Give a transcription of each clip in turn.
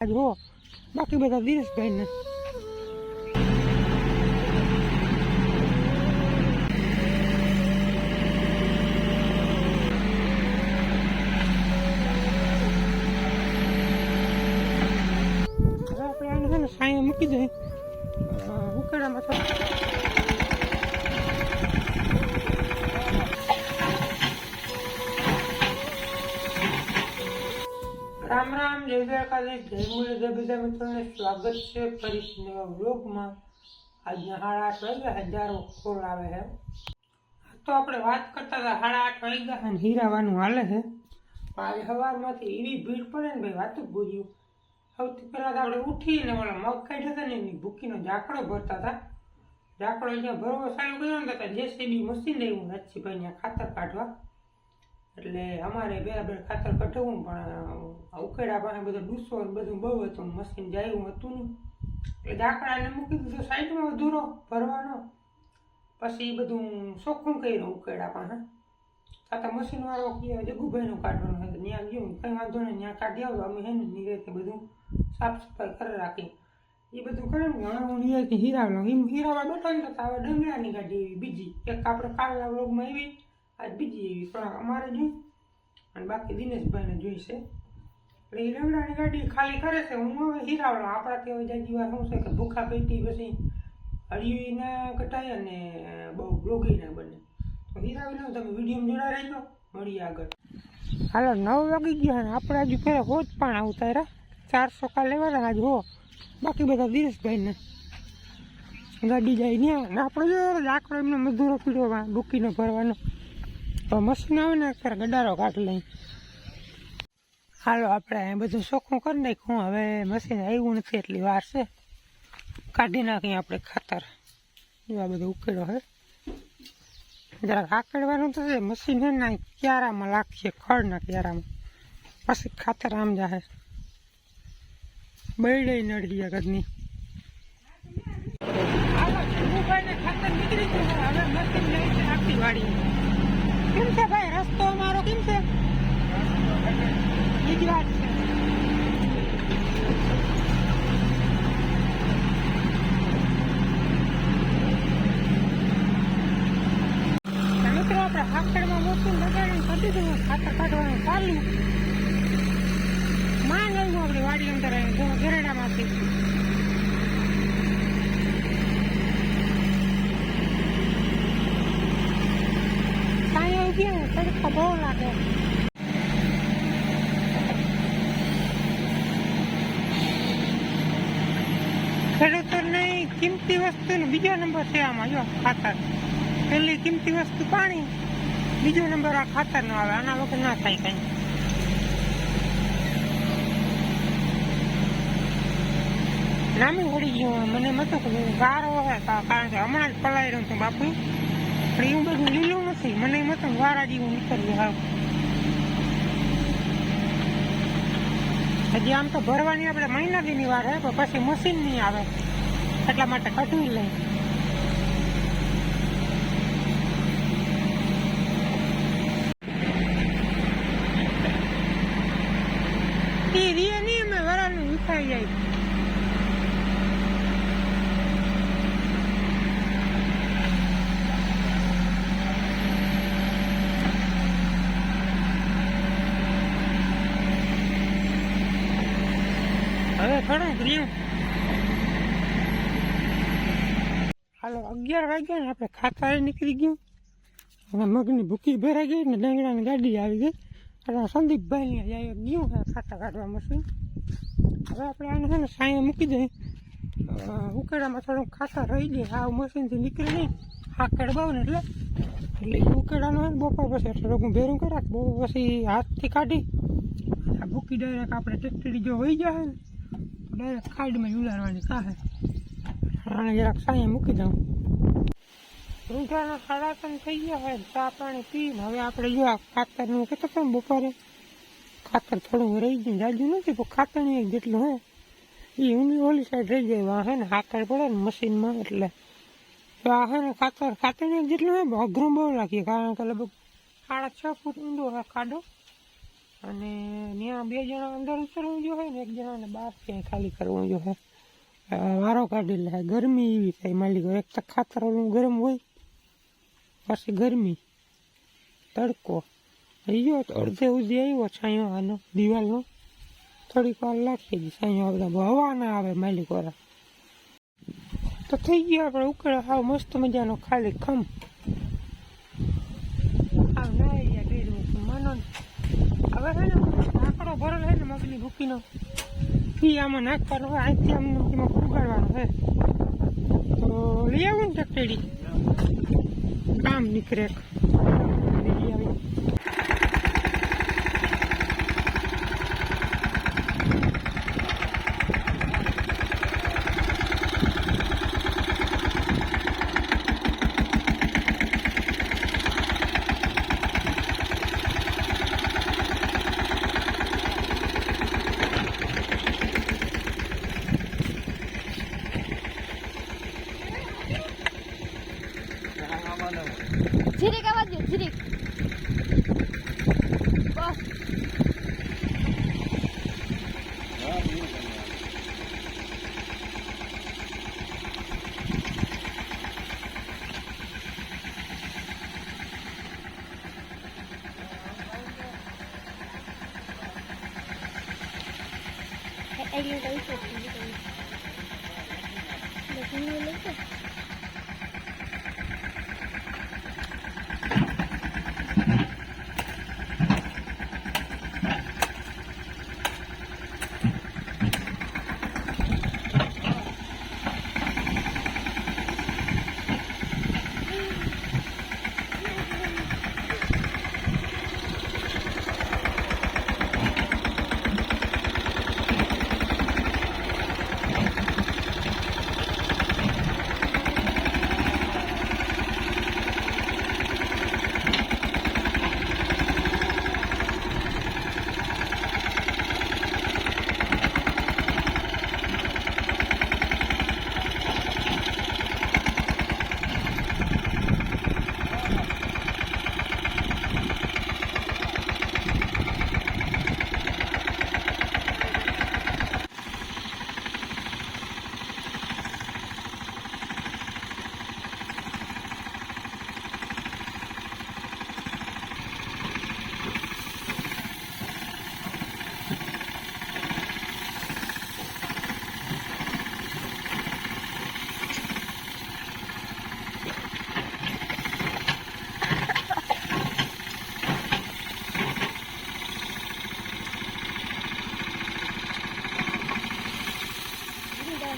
આજ હો બાકી બધા દિનેશભાઈને હવે આપણે આને છે ને સાંયે મૂકી દઈએ અ, ઉકેડામાં થોડું રામ રામ, જય દ્વારકાધીશ, જય મુરલીધર બીજા મિત્રોને સ્વાગત છે ફરી નવા વ્લોગમાં. આજના સાડા આઠ વાગ્યા, હજારો કોલ આવે છે. તો આપણે વાત કરતા હતા, સાડા આઠ વાગ્યા અને હીરાવાનું હાલે છે. આજે સવારમાંથી એવી ભીડ પડે ને ભાઈ, વાત જ ભૂલ્યું. સૌથી પહેલાં તો આપણે ઉઠીને ઓલા મગ કાઢ્યા હતા ને, એની ભૂકીનો ઝાકડો ભરતા હતા. ઝાકડો અહીંયા ભરવો ચાલુ કર્યો ને તો જેસીબી મશીન લેવું નરસિંહભાઈ ત્યાં ખાતર કાઢવા. એટલે અમારે બરાબર ખાતર કઢવું પણ ઉકેડા પાસે બધો ડૂસો બધું બહુ હતું મશીન જાયું હતું નહીં એટલે ડાકડાને મૂકી દીધો સાઈડમાં અધૂરો, ભરવાનો. પછી બધું ચોખ્ખું કર્યું ઉકેડા પાસે ખાતા મશીનવાળો કહે જગુભાઈનું કાઢવાનું હતું ત્યાં ગયું કંઈ વાંધો નહીં, ત્યાં કાઢી આવ્યો અમે હે નિરેતે બધું સાફ સફાઈ કરી રાખી એ બધું કરે ને હું નિયરથી હીરાવલો એમ હીરાવા બેઠો ને તો હવે ડંગરાની ગાડી એવી બીજી. એક આપણે કાલના વ્લોગમાં એવી આજ બીજી પણ અમારે જોઈ. અને બાકી દિનેશભાઈને જોઈશે એટલે એ રગડાની ગાડી ખાલી કરે છે. હું હવે હીરાવડો આપણાથી હવે જાજી વાર શું છે કે ભૂખા પેટી પછી હળિયું ના કટાય અને બહુ બ્લોગી ના બને. તો હીરાવી લઉં તમે વીડિયો જોડા રહેજો. મળીએ આગળ. હાલો, નવ વાગી ગયા ને આપણે હજુ ફેરે હોજ પણ આવતા રહ્યા ચારસો કા લેવાના આજ હો. બાકી બધા દિનેશભાઈને ગાડી જાય ને આપણે જો લાકડો એમને મજૂરો પીડો બુકીને ભરવાનો. તો મશીન આવે ને અત્યારે ગડારો કાઢ લઈ. હાલો, આપણે અહીંયા બધું ચોખ્ખું કરી નાખ્યું. હવે મશીન આવ્યું નથી, એટલી વાર છે. કાઢી નાખીએ આપણે ખાતર. એવા બધો ઉકેડો હે. જરાક આકડવાનું તો છે, મશીન છે ને ક્યારામાં લાખીએ ખડના ક્યારામાં. પછી ખાતર આમ જાહે. બૈડે નડી ઘરની. ખાતર નીકળી ગયું. મશીન લઈ છે કેમ ભાઈ? રસ્તો અમારો કેમ છે? વાત છે. મિત્રો, આપણે હાકડમાં મોટું લગાડીને કરી દીધું ખાતર કાઢવાનું ચાલુ. માંગ આપણે વાડી અંદર ગેરડામાંથી આવી ગયા ને તડકો બહુ લાગે ખેડૂતોને કિંમતી વસ્તુનો બીજો નંબર છે આમાં જો ખાતર પહેલી કિંમતી વસ્તુ પાણી બીજો નંબર આ ખાતરનો આવે આના વગર ના થાય કંઈ નામી વળી ગયું મને મતું કે ગારો હે કા- કારણ કે હમણાં જ પલાઈ રહ્યું હતું બાપુ પણ એવું બધું લીલું નથી. મને એમ હતું, વારા જેવું નીકળ્યું હાવ. હજી આમ તો ભરવાની આપણે મહિના દીની વાર હે, પણ પછી મશીન નહીં આવે. એટલા માટે કઢવી લઈ. એ રીએ નહીં અમે વરાનું વિખાઈ જાય. હવે ઘણું હાલો, અગિયાર વાગ્યા ને આપણે ખાતા નીકળી ગયું. અને મગની ભૂકી ભરાઈ ગઈ ને ડંગરાની ગાડી આવી ગઈ. એટલે સંદીપભાઈ જાય ગયું ખાતા કાઢવા મશીન હવે આપણે આને છે ને સાંયે મૂકી દઈએ. ઉકેડામાં થોડુંક ખાતા રહી જાય આ મશીનથી નીકળી નહીં હાકડ બહુ ને એટલે. એટલે ઉકેડાનો બપોર પછી એટલે હું ભેરું કરાક બહુ પછી હાથથી કાઢી. આ ભૂકી ડાયરેક્ટ આપણે ટેક્ટરી જો વહી જાય ને. ડાયરેક્ટ ખાડમાં ઉલારવાની કાહે આને જરાક સાંજે મૂકી દઉં. રૂંઢાના ખાડા ત્રણ થઈ ગયા હોય ચા પાણી પીને. હવે આપણે જો આ ખાતરનું કહેતો હતો બપોરે ખાતર થોડું રહી ગયું જાજુ નથી પણ ખાતરની એક જેટલું હોય એ ઊંડી ઓલી સાઈડ રહી જાય આ હે ને હાકર પડે ને મશીનમાં એટલે. તો આ હે ને ખાતર ખાતરની એક જેટલું હે અઘરું બહુ લાગીએ કારણ કે લગભગ સાડા છ ફૂટ ઊંડો હોય ખાડો. અને ત્યાં બે જણા અંદર ઉતરવું જોઈએ ને, એક જણાને બહાર ક્યાંય ખાલી કરવું જોઈએ વારો કાઢી લે ગરમી એવી થાય, માલિક, એક તો ખાતર ગરમ હોય, પાછી ગરમી, તડકો. તો અડધે સુધી આવ્યો છાંયો આનો દિવાલનો. થોડીક વાર લાખી દી છાંયો બધા. હવા ના આવે માલિક વાળા તો થઈ ગયો આપણે ઉકળે. હાવ મસ્ત મજાનો ખાલી ખમ. હાવ ના ગયા માનો હવે છે ને, આંકડો ભરેલો છે ને, મગની ભૂકીનો ઈ આમાં નાખવાનો હોય અહીંથી આમ એમાં ઉગાડવાનો છે તો લઈ આવું ને ચકડી કામ નીકળે. 还没事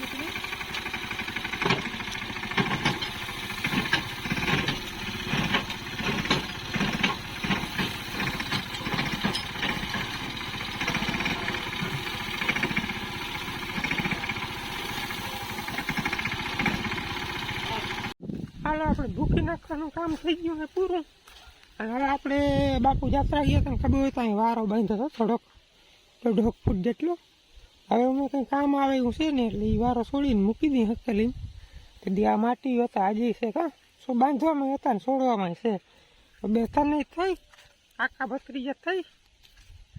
છું લઈ હાલો આપણે ભૂખી નાખવાનું કામ થઈ ગયું છે પૂરું અને હવે આપણે બાપુ જાત્રા ગયા તને ખબર હોય તો અહીં વારો બાંધ્યો હતો થોડોક દોઢ ફૂટ જેટલો હવે અમે કંઈ કામ આવે એવું છે ને એટલે એ વારો છોડીને મૂકી દઈ હકેલીને તો દી આ માટી હતા, આજે છે કાં? શું બાંધવામાં હતા ને છોડવામાં છે. તો બે તને થઈ, આખા ભત્રીજા થઈ,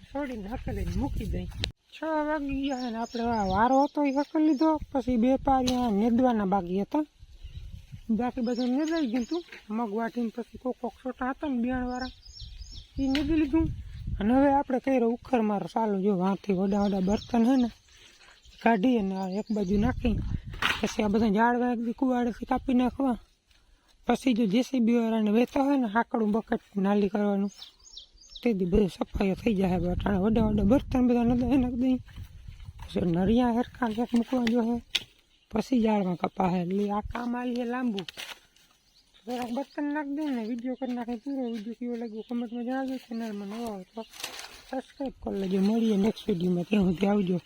છોડીને હકેલીને મૂકી દઈ છ વાગી ગયા ને આપણે વારો હતો એ હકેલ લીધો, પછી બે પારિયા નેદવાના બાકી હતા. બાકી બધું નેદાઈ ગયું હતું. મગવાટીને પછી કોક કોક છોટા હતા ને બિયાણવાળા. એ નેદી લીધું. અને હવે આપણે કર્યો ઉખર મારો ચાલુ જો વાંથી વડા વડા બર્તન હે ને કાઢી અને આ એક બાજુ નાખી પછી આ બધા ઝાડવા એક દી કુવાડેથી કાપી નાખવા. પછી જો જેસીબી વાળાને વેતા હોય ને હાકડું બકેટ નાલી કરવાનું, તે દી બધું સફાઈઓ થઈ જાય બટાણા વડા વડા બર્તન બધા નતા નાખી દઈ. પછી નરિયા હરખા ક્યાંક મૂકવા જો હે. પછી ઝાડમાં કપા હે એટલે આ કામ આવીએ લાંબુ. જરાક બર્તન નાખી દે ને વીડિયો કરી નાખે પૂરો વીડિયો કેવો લાગ્યો કમેન્ટમાં જણાવજો ચેનલમાં નવા હોય તો સબસ્ક્રાઈબ કરી લેજો મળીએ નેક્સ્ટ વિડીયોમાં ત્યાં સુધી આવજો